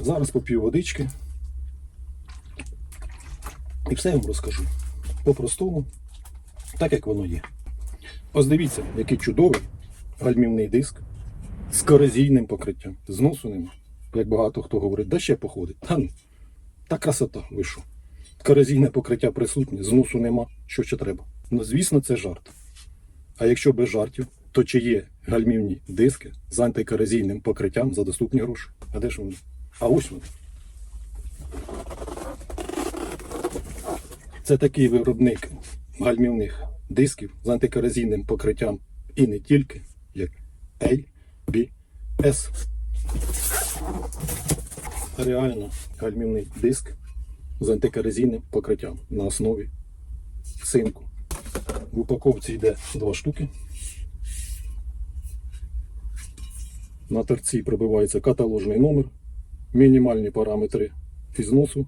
Зараз поп'ю водички. І все я вам розкажу. По-простому, так як воно є. Ось дивіться, який чудовий гальмівний диск з корозійним покриттям. Зносу нема. Як багато хто говорить, да ще походить. Та ну, та красота, ви що? Корозійне покриття присутнє, зносу нема. Що ще треба? Ну, звісно, це жарт. А якщо без жартів, то чи є гальмівні диски з антикорозійним покриттям за доступні гроші? А де ж вони? А ось вони. Це такий виробник гальмівних дисків з антикорозійним покриттям і не тільки, як ABS. Реально гальмівний диск з антикорозійним покриттям на основі цинку. В упаковці йде два штуки. На торці прибивається каталожний номер, мінімальні параметри ізносу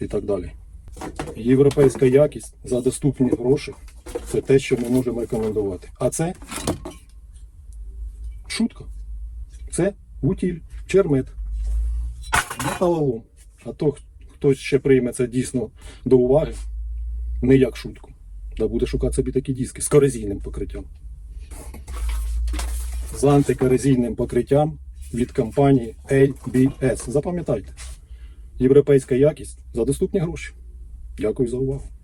і так далі. Європейська якість за доступні гроші це те, що ми можемо рекомендувати. А це шутка. Це утіль, чермет, металолом. А то хтось ще прийме це дійсно до уваги, не як шутку. Да буде шукати собі такі диски з корозійним покриттям. З антикорозійним покриттям від компанії ABS. Запам'ятайте, європейська якість за доступні гроші. Дякую за увагу.